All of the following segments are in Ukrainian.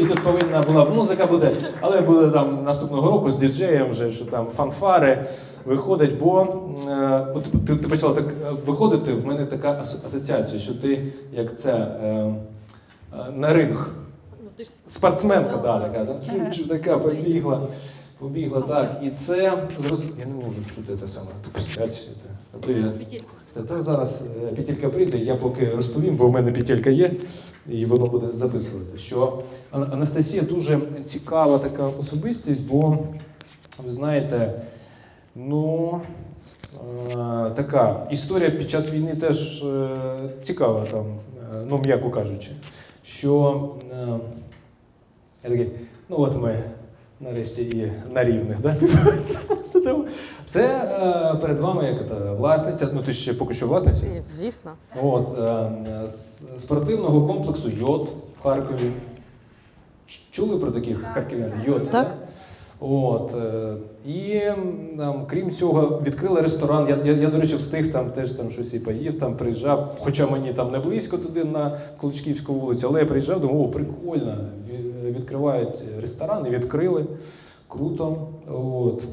І тут повинна була музика буде, але буде там наступного року з діджеєм вже, що там фанфари виходить, бо е, от ти, ти почала так е, виходити, в мене така асоціація, що ти як це е, на ринг. Ну, Спортсменка, да, така, да? Така побігла. Побігла, так. І це я не можу чути те саме. Ти присядь. ще те. А то я- петель. Та, та зараз петелька прийде, я поки розповім, бо в мене петелька є, і воно буде записувати. Що Анастасія дуже цікава така особистість, бо ви знаєте, ну е, така історія під час війни теж е, цікава, там, е, ну м'яко кажучи, що я такий, ну от ми нарешті і на рівних, да? типу, сидимо. Це е, перед вами як та, власниця, ну ти ще поки що власниця. Звісно. От, е, з спортивного комплексу Йод в Харкові. Чули про таких харків'ян? Йод, Так. От, е, і там, крім цього, відкрили ресторан. Я, я, я, до речі, встиг там теж там щось і поїв, там приїжджав, хоча мені там не близько туди на Клочківську вулицю, але я приїжджав, думав, о, прикольно. Ві- Відкривають ресторан і відкрили. Круто. От.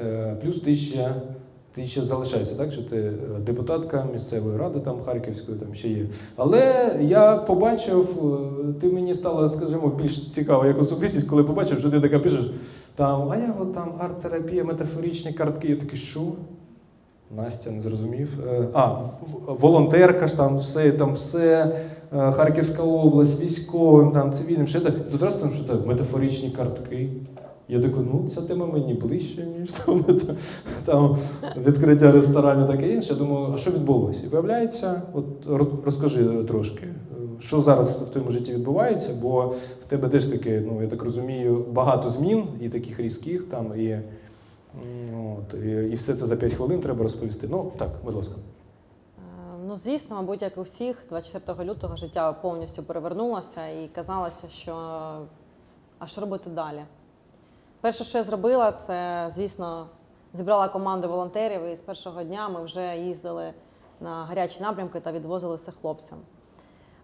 Е, Плюс ти ще, ти ще залишаєшся, так? Що ти е, депутатка місцевої ради там Харківської, там ще є. Але я побачив, е, ти мені стала, скажімо, більш цікава як особистість, коли побачив, що ти така пишеш, там, а я от там арт-терапія, метафоричні картки. Я такий, що? Настя не зрозумів. А, волонтерка ж там все, там все, Харківська область, військовим, там, цивільним, ще так. Тут раз там що так, метафоричні картки. Я такий, ну ця тема мені ближче, ніж там, там відкриття ресторанів таке інше. Я думаю, а що відбулося? І виявляється, от розкажи трошки, е, що зараз в твоєму житті відбувається, бо в тебе теж таки, ну я так розумію, багато змін і таких різких там, і, от, і, і все це за 5 хвилин треба розповісти. Ну так, будь ласка. Ну, звісно, мабуть, як і у всіх, 24 лютого життя повністю перевернулося і казалося, що а що робити далі? Перше, що я зробила, це, звісно, зібрала команду волонтерів, і з першого дня ми вже їздили на гарячі напрямки та відвозили все хлопцям.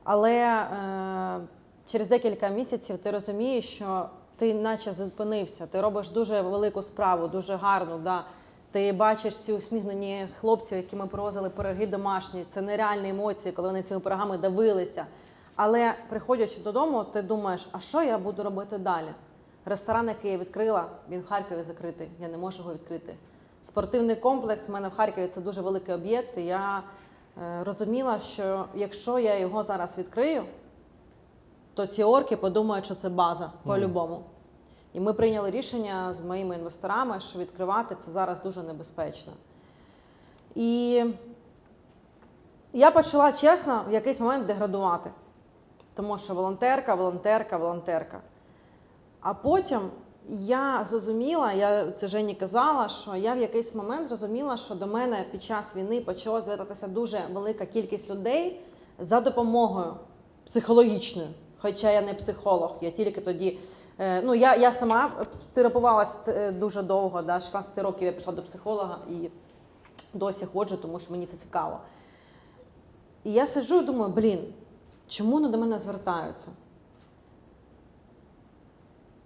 Але е, через декілька місяців ти розумієш, що ти наче зупинився, ти робиш дуже велику справу, дуже гарну. Да? Ти бачиш ці усміхнені хлопці, які ми привозили пироги домашні. Це нереальні емоції, коли вони цими пирогами давилися. Але приходячи додому, ти думаєш, а що я буду робити далі? Ресторан, який я відкрила, він в Харкові закритий. Я не можу його відкрити. Спортивний комплекс в мене в Харкові це дуже великий об'єкт. І я е, розуміла, що якщо я його зараз відкрию, то ці орки подумають, що це база по-любому. І ми прийняли рішення з моїми інвесторами, що відкривати це зараз дуже небезпечно. І я почала чесно в якийсь момент деградувати. Тому що волонтерка, волонтерка, волонтерка. А потім я зрозуміла, я це Жені казала, що я в якийсь момент зрозуміла, що до мене під час війни почала звертатися дуже велика кількість людей за допомогою психологічною. Хоча я не психолог, я тільки тоді. Е, Ну, я, я сама терапувалася е, дуже довго, да, з 16 років я пішла до психолога і досі ходжу, тому що мені це цікаво. І я сиджу і думаю, блін, чому вони до мене звертаються?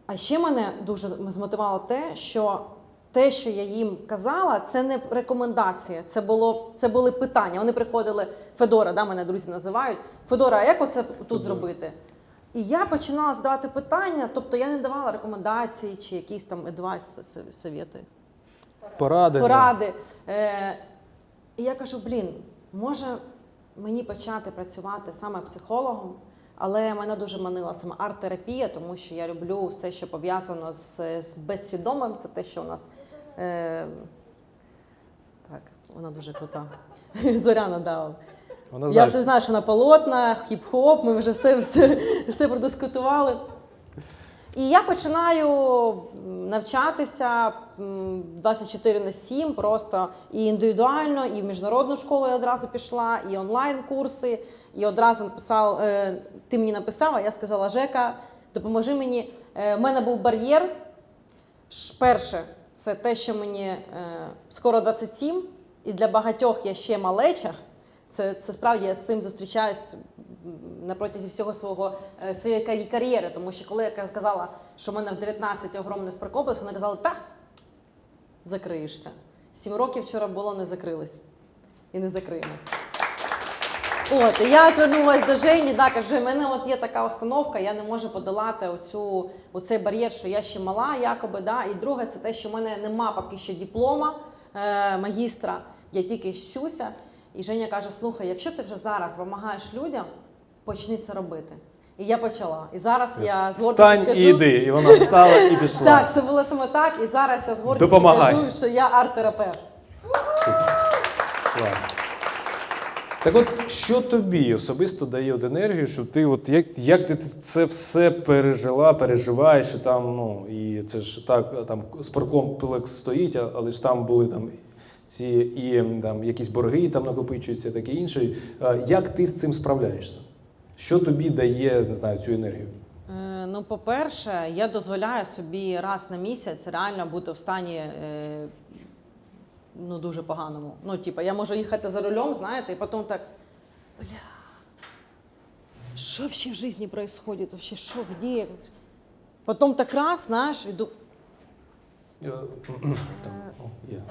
А ще мене дуже змотивувало те, що те, що я їм казала, це не рекомендація, це було це були питання. Вони приходили, Федора, да, мене друзі називають. Федора, а як оце тут Федора. зробити? І я починала задавати питання, тобто я не давала рекомендації чи якісь там адвайс, совєти Поради. поради. Е, і я кажу: блін, може мені почати працювати саме психологом, але мене дуже манила саме арт-терапія, тому що я люблю все, що пов'язано з, з безсвідомим. Це те, що у нас. Е, так, вона дуже крута. Зоряна дала. Вона Я знає, вже знаю, що на полотна, хіп-хоп, ми вже все, все, все продискутували. І я починаю навчатися 24 на 7, просто і індивідуально, і в міжнародну школу я одразу пішла, і онлайн-курси, і одразу написав, е, ти мені написав, а я сказала, Жека, допоможи мені. Е, в мене був бар'єр. Перше, це те, що мені е, скоро 27, і для багатьох я ще малеча. Це, це справді я з цим зустрічаюсь на протязі всього свого е, своєї кар'є- кар'єри. Тому що коли я сказала, що в мене в 19 огромний спаркоплекс, вони казали, так, закриєшся. Сім років вчора було, не закрились. І не закриємось. От, я звернулася до Жені, да, кажу, в мене от є така установка, я не можу подолати оцю, оцей бар'єр, що я ще мала, якоби, да. І друге, це те, що в мене нема поки що диплома е, магістра, я тільки вчуся. І Женя каже: слухай, якщо ти вже зараз допомагаєш людям, почни це робити. І я почала. І зараз я з гордістю скажу, і йди. І вона встала і пішла. так, це було саме так. І зараз я з гордістю Допомагай. кажу, що я арт-терапевт. Клас. Так от, що тобі особисто дає от енергію, щоб ти, от як, як ти це все пережила, переживаєш, і там, ну, і це ж так, там спорткомплекс стоїть, а- але ж там були там ці і там якісь борги там накопичуються, таке інше. Е, Як ти з цим справляєшся? Що тобі дає, не знаю, цю енергію? Е, Ну, по-перше, я дозволяю собі раз на місяць реально бути в стані е, ну, дуже поганому. Ну, типу, я можу їхати за рулем, знаєте, і потім так. Бля. Що взагалі в житті відбувається? Вообще, що, где? я?» Потім так раз, знаєш, іду. Там, о, є,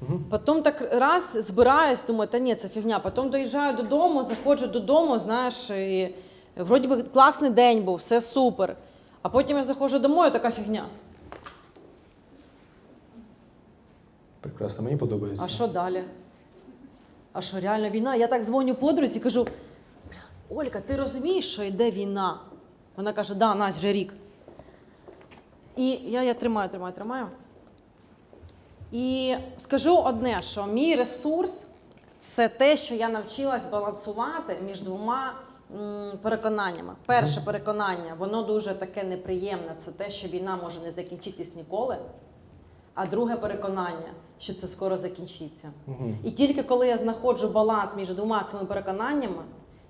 працює. Потім так раз збираюсь, думаю, та ні, це фігня. Потім доїжджаю додому, заходжу додому, знаєш, і вроді би класний день був, все супер. А потім я заходжу домой, така фігня. Прекрасно, мені подобається. А що далі? А що реальна війна? Я так дзвоню подрузі і кажу: «Бля, Олька, ти розумієш, що йде війна? Вона каже, да, Настя, вже рік. І я, я тримаю, тримаю, тримаю. І скажу одне, що мій ресурс це те, що я навчилась балансувати між двома переконаннями. Перше переконання, воно дуже таке неприємне. Це те, що війна може не закінчитись ніколи. А друге переконання, що це скоро закінчиться. Мгм. І тільки коли я знаходжу баланс між двома цими переконаннями,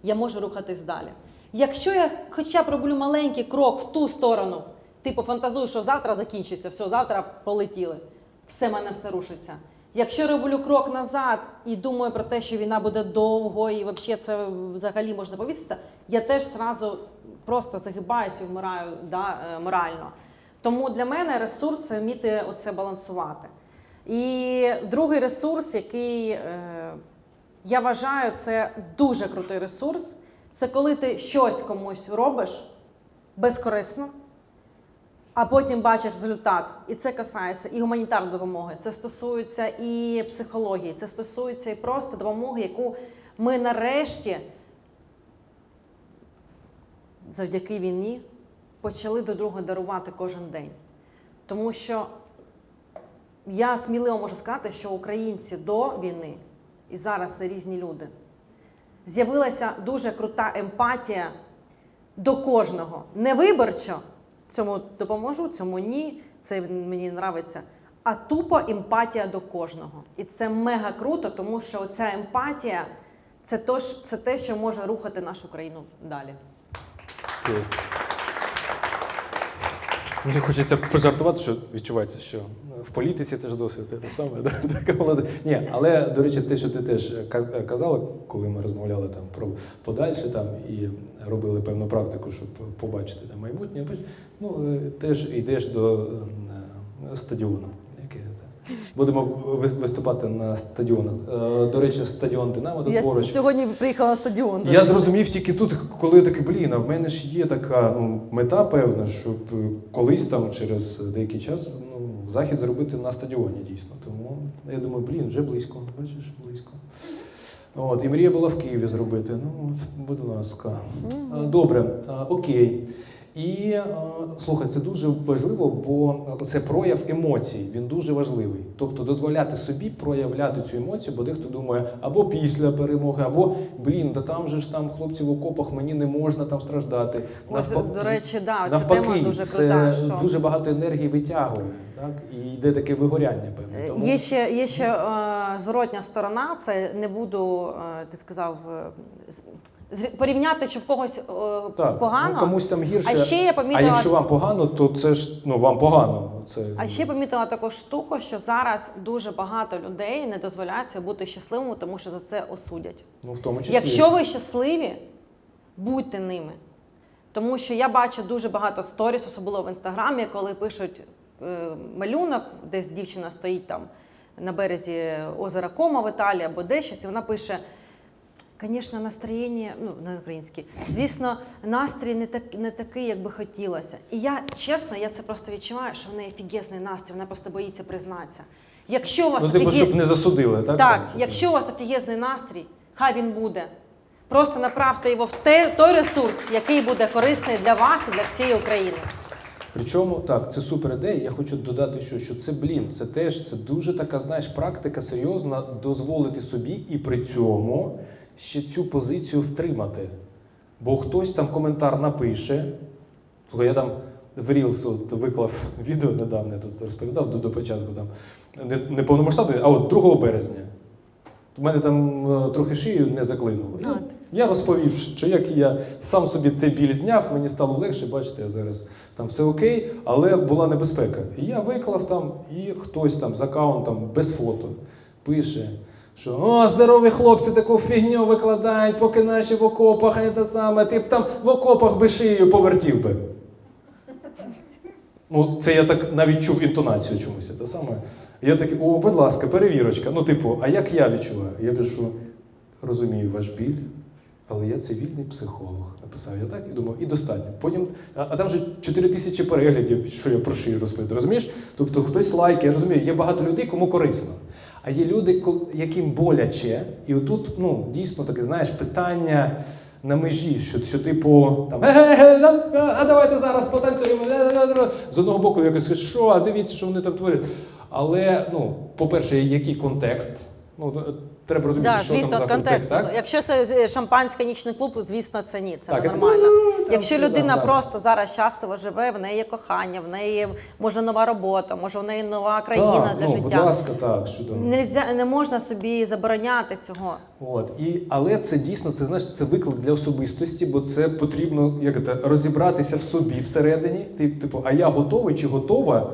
я можу рухатись далі. Якщо я хоча б роблю маленький крок в ту сторону, типу фантазую, що завтра закінчиться, все, завтра полетіли, все в мене все рушиться. Якщо роблю крок назад і думаю про те, що війна буде довго і взагалі це взагалі можна повіситися, я теж зразу просто загибаюся і вмираю да, е, морально. Тому для мене ресурс це вміти оце балансувати. І другий ресурс, який е, я вважаю, це дуже крутий ресурс. Це коли ти щось комусь робиш безкорисно, а потім бачиш результат. І це касається і гуманітарної допомоги, це стосується і психології, це стосується і просто допомоги, яку ми нарешті завдяки війні почали до друга дарувати кожен день. Тому що я сміливо можу сказати, що українці до війни і зараз це різні люди. З'явилася дуже крута емпатія до кожного. Не виборчо, цьому допоможу, цьому ні, це мені нравиться. А тупо емпатія до кожного. І це мега круто, тому що ця емпатія це, то це те, що може рухати нашу країну далі. Мені хочеться пожартувати, що відчувається, що в політиці теж досвід те саме. Така молода. Ні, але до речі, те, що ти теж казала, коли ми розмовляли там про подальше там і робили певну практику, щоб побачити там майбутнє. Ну е, теж йдеш до е, стадіону. Будемо виступати на стадіонах. Е, До речі, стадіон Динамо тут Я поруч. сьогодні приїхала на стадіон. Я зрозумів тільки тут, коли я такий, блін, а в мене ж є така ну, мета певна, щоб е, колись там через деякий час ну, захід зробити на стадіоні дійсно. Тому я думаю, блін, вже близько, бачиш, близько. От, і мрія була в Києві зробити. Ну, от, будь ласка. А, Добре, окей. І а, слухай, це дуже важливо, бо це прояв емоцій. Він дуже важливий. Тобто дозволяти собі проявляти цю емоцію, бо дехто думає або після перемоги, або блін, да там же ж там хлопці в окопах, мені не можна там страждати. Ось, Навпак- до речі, да, ця навпаки, тема дуже це. Що... дуже багато енергії витягує. Так? І йде таке вигоряння, певне. Тому... Є ще, є ще е, зворотня сторона, це не буду, е, ти сказав, е, порівняти, що в когось е, Так, погано. Ну, комусь там гірше. А ще я А якщо вам погано, то це ж ну, вам погано. Це... а ще помітила таку штуку, що зараз дуже багато людей не дозволяється бути щасливими, тому що за це осудять. ну, в тому числі. Якщо ви щасливі, будьте ними. Тому що я бачу дуже багато сторіс, особливо в інстаграмі, коли пишуть е, малюнок, десь дівчина стоїть там на березі озера Кома в Італії або де щось, і вона пише. Звісно, настроєння, ну на українській, звісно, настрій не так не такий, як би хотілося. І я чесно, я це просто відчуваю, що в неї офігезний настрій, вона просто боїться признатися. Якщо у вас Ну, типу, щоб не засудили, так? так, щоб- якщо у вас офігезний настрій, хай він буде. Просто направте його в те, той ресурс, який буде корисний для вас і для всієї України. Причому так, це супер ідея. Я хочу додати, що, що це блін, це теж це дуже така, знаєш, практика серйозна дозволити собі і при цьому ще цю позицію втримати. Бо хтось там коментар напише. Слухай, я там в Reels от виклав відео недавно, я тут розповідав до, до початку там не, не повномасштабний, а от 2 березня. У мене там е, трохи шию не заклинуло. Ну, я розповів, що як я сам собі цей біль зняв, мені стало легше, бачите, я зараз там все окей, але була небезпека. І я виклав там, і хтось там з аккаунтом без фото пише, що о, здорові хлопці таку фігню викладають, поки наші в окопах, а не те саме, ти б там в окопах би шию повертів би. Ну, це я так навіть чув інтонацію чомусь. Те саме. Я такий, о, будь ласка, перевірочка. Ну, типу, а як я відчуваю? Я пишу, розумію ваш біль, але я цивільний психолог. Написав я так і думав, і достатньо. Потім, а, а там вже 4 тисячі переглядів, що я про шию розповідаю. Розумієш? Тобто хтось лайки, я розумію, є багато людей, кому корисно. А є люди, яким боляче, і отут ну, дійсно таке, знаєш, питання на межі, що, що типу, там, а давайте зараз потанцюємо. З одного боку, якось що, а дивіться, що вони там творять. Але, ну, по-перше, який контекст? Ну, е, треба розуміти, Да, що звісно, там за контекст. так? Якщо це з- шампанське нічний клуб, звісно, це ні. Це Так, не нормально. ну, там Якщо все, людина да, да. просто зараз щасливо живе, в неї є кохання, в неї може нова робота, може в неї нова країна так, для ну, життя. Будь ласка, так, щодо. Нельзя, не можна собі забороняти цього. От і але це дійсно ти знаєш, це виклик для особистості, бо це потрібно як це, розібратися в собі всередині. Ти, типу, а я готовий чи готова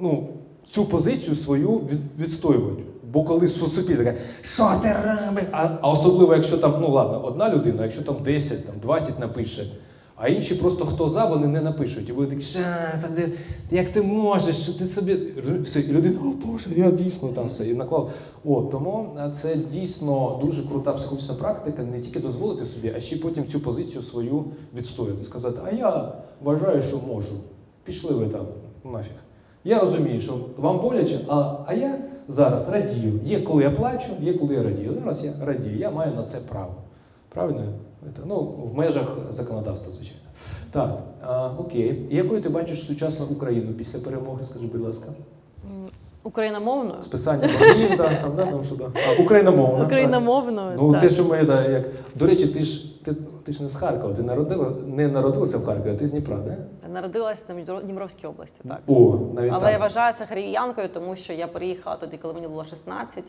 ну, цю позицію свою від, відстоювати. Бо коли суспільство таке, що ти робиш? А, а особливо, якщо там, ну ладно, одна людина, якщо там 10, там 20 напише, а інші просто хто за, вони не напишуть. І ви такі, «Ша, та як ти можеш, що ти собі. Все, і людина, о Боже, я дійсно там все і наклав. О, тому це дійсно дуже крута психологічна практика, не тільки дозволити собі, а ще потім цю позицію свою відстояти. Сказати, а я вважаю, що можу. Пішли ви там нафіг. Я розумію, що вам боляче, а, а я зараз радію. Є коли я плачу, є коли я радію. Зараз я радію, я маю на це право. Правильно? Ну, в межах законодавства, звичайно. Так, а, окей. Якою ти бачиш сучасну Україну після перемоги, скажи, будь ласка? Україномовною? Списання боргів, да, там, да, там сюди. А, україномовна. Україномовною. Ну, так. те, що ми, да, як. До речі, ти ж ти, ти ж не з Харкова, ти народила, не народилася в Харкові, а ти з Дніпра, да? Народилась на Дніпро- Дніпровській області, так. О, навіть Але так. я вважаюся харків'янкою, тому що я приїхала тоді, коли мені було 16.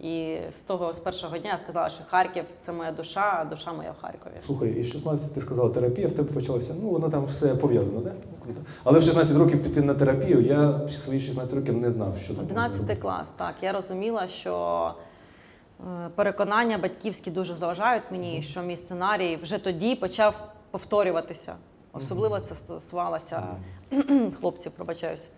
І з того з першого дня я сказала, що Харків це моя душа, а душа моя в Харкові. Слухай, і 16 ти сказала терапія, в тебе почалася. Ну, воно там все пов'язано, да? Ну, круто. Але в 16 років піти на терапію, я в свої 16 років не знав, що там. 11 робити. клас, так. Я розуміла, що е, переконання батьківські дуже заважають мені, що мій сценарій вже тоді почав повторюватися. Особливо це стосувалося хлопців, пробачаюсь.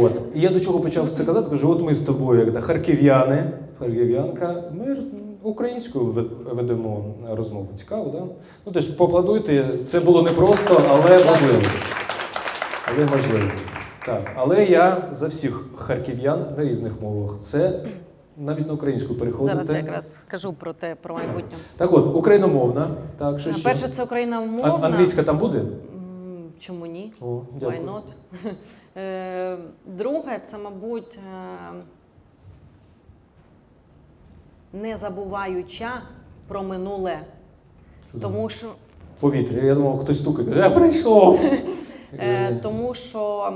От. І я до чого почав це казати? Кажу, от ми з тобою, як харків'яни, харків'янка, ми українською ведемо розмову. Цікаво, да? Ну теж поаплодуйте. Це було непросто, але можливо. Але можливо. Так. Але я за всіх харків'ян на різних мовах. Це навіть на українську переходити. Зараз я якраз скажу про те, про майбутнє. Так от, україномовна. Так, що ще? Перше, це україномовна. А- Англійська там буде? Чому ні? О, Why not? Е, Друге, це, мабуть, е, не забуваюча про минуле. Чудово. Тому що Повітря. Я думав, хтось стукає. Я прийшов. Е, тому що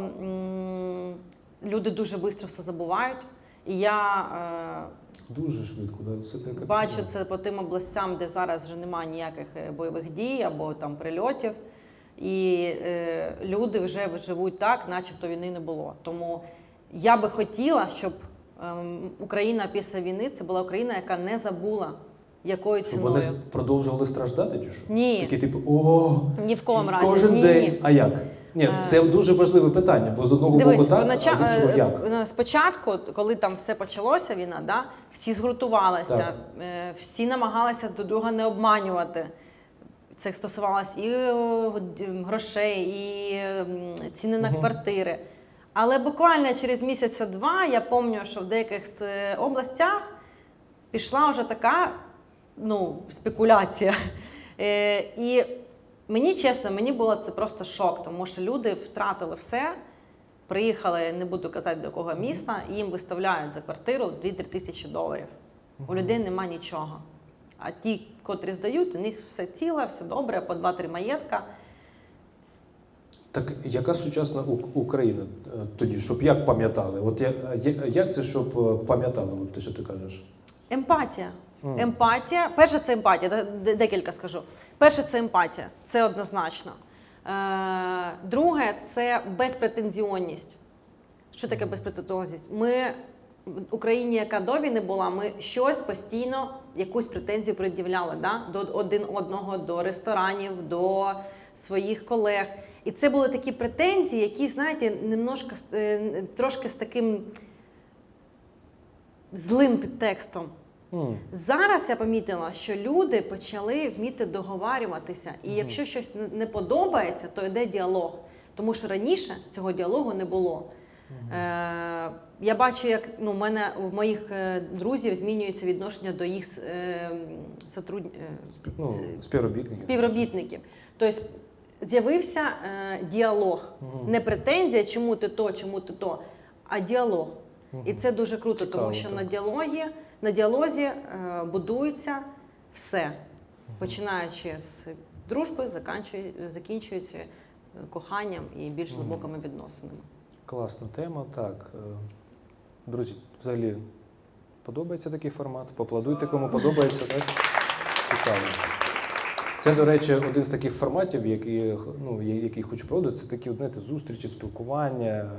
люди дуже швидко все забувають. І я Дуже швидко, да? Все таке. е, бачу це по тим областям, де зараз вже немає ніяких е, бойових дій або там прильотів. І е, люди вже живуть так, начебто війни не було. Тому я би хотіла, щоб ем, Україна після війни це була Україна, яка не забула, якою Щоб ціною. вони продовжували страждати, чи що? Ні. Такі типу, о, Ні в кому разі. кожен ні, день. ні. А як? Ні, Е. це дуже важливе питання, бо з одного Дивись, боку так, понача- а з іншого е, як? е, спочатку, коли там все почалося, війна, да, всі згуртувалися, Так. всі намагалися до друга не обманювати. Це стосувалось і грошей, і ціни на квартири. Але буквально через місяця-два я пам'ятаю, що в деяких областях пішла вже така ну, спекуляція. І мені чесно, мені було це просто шок, тому що люди втратили все. Приїхали, не буду казати до якого міста, і їм виставляють за квартиру 2-3 тисячі доларів. У людей нема нічого. А ті, котрі здають, у них все ціле, все добре, по 2-3 маєтка. Так яка сучасна Україна е, тоді, щоб як пам'ятали? От я- я- як це, щоб е, пам'ятали, от те, що ти кажеш? Емпатія. Мгм. Емпатія. Перше це емпатія. де- де- Декілька скажу. Перше це емпатія. Це однозначно. Е, друге це безпретензіонність. Що таке безпретензіонність? Ми в Україні, яка до війни була, ми щось постійно, якусь претензію пред'являли да? до один одного, до ресторанів, до своїх колег. І це були такі претензії, які, знаєте, немножко, е, трошки з таким злим підтекстом. Зараз я помітила, що люди почали вміти договарюватися, і якщо щось не- подобається, то йде діалог. Тому що раніше цього діалогу не було. Е, я бачу, як ну, в мене в моїх е, друзів змінюється відношення до їх е, сотруд... е, Ну, співробітники. співробітників. Тобто з'явився е, діалог, Мгм. не претензія, чому ти то, чому ти то, а діалог. Мгм. І це дуже круто, Цікаво, тому що так. на діалогі, на діалозі е, будується все, починаючи з дружби, закінчуючи е, коханням і більш глибокими відносинами. Класна тема. Так. е, Друзі, взагалі подобається такий формат? Поплодуйте, кому подобається, так? Цікаво. Це, до речі, один з таких форматів, які, ну, який хочу проводити, це такі знаєте, зустрічі, спілкування,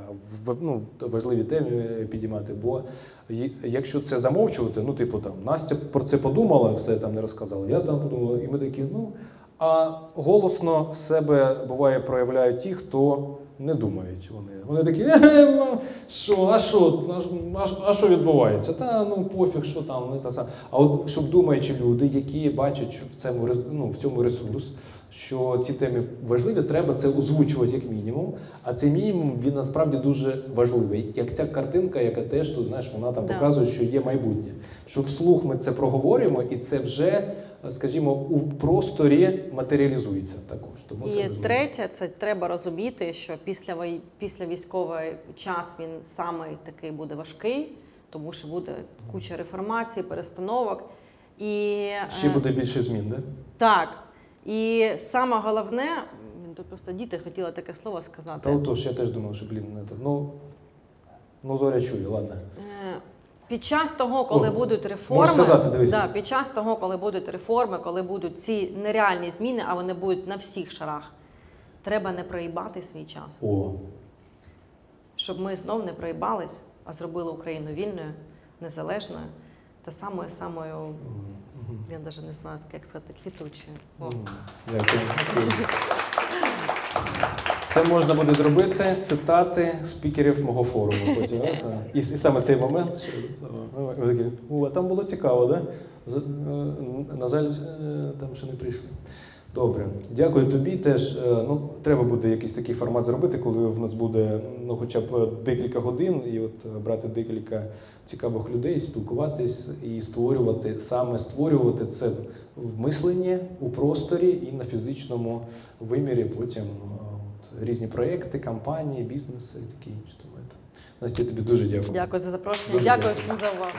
в- ну, важливі теми підіймати. Бо якщо це замовчувати, ну, типу там Настя про це подумала, все там не розказала, я там подумала, і ми такі, ну. А голосно себе буває проявляють ті, хто не думають. Вони вони такі, «Е, ну, що, а що, а а що відбувається? Та ну пофіг, що там, не та сам. А от щоб думаючи люди, які бачать, що в цьому ну, в цьому ресурс, що ці теми важливі, треба це озвучувати як мінімум. А цей мінімум він насправді дуже важливий. Як ця картинка, яка теж тут, знаєш, вона там Да. показує, що є майбутнє. Що вслух ми це проговорюємо, і це вже, скажімо, у просторі матеріалізується також. Тому це І важливо. третє, це треба розуміти, що після після військовий час він самий такий буде важкий, тому що буде куча реформацій, перестановок. І Ще е, буде більше змін, да? так. І саме головне, тут просто діти хотіли таке слово сказати. Та отож, я теж думав, що блін, не. Ну, ну зоря чує, ладно. Під час того, коли О, будуть реформи, сказати, да, під час того, коли будуть реформи, коли будуть ці нереальні зміни, а вони будуть на всіх шарах, треба не проїбати свій час. О, щоб ми знов не проїбались, а зробили Україну вільною, незалежною та самою самою, Мгм, мгм. я навіть не знаю, як сказати, квітучою. О. Мгм. Дякую. Це можна буде зробити цитати спікерів мого форуму. Потім, та. і, і саме цей момент. Що, саме, ви такі, о, а там було цікаво, да? З- е, На жаль, е, там ще не прийшли. Добре, дякую тобі. Теж е, ну треба буде якийсь такий формат зробити, коли в нас буде ну, хоча б е, декілька годин, і от е, брати декілька цікавих людей, спілкуватись і створювати, саме створювати це в- мисленні, у просторі і на фізичному вимірі. Потім е, різні проекти, кампанії, бізнеси і таке інше. Тому. Настя, тобі дуже дякую. Дякую за запрошення. Дуже Дякую дякую. всім за увагу.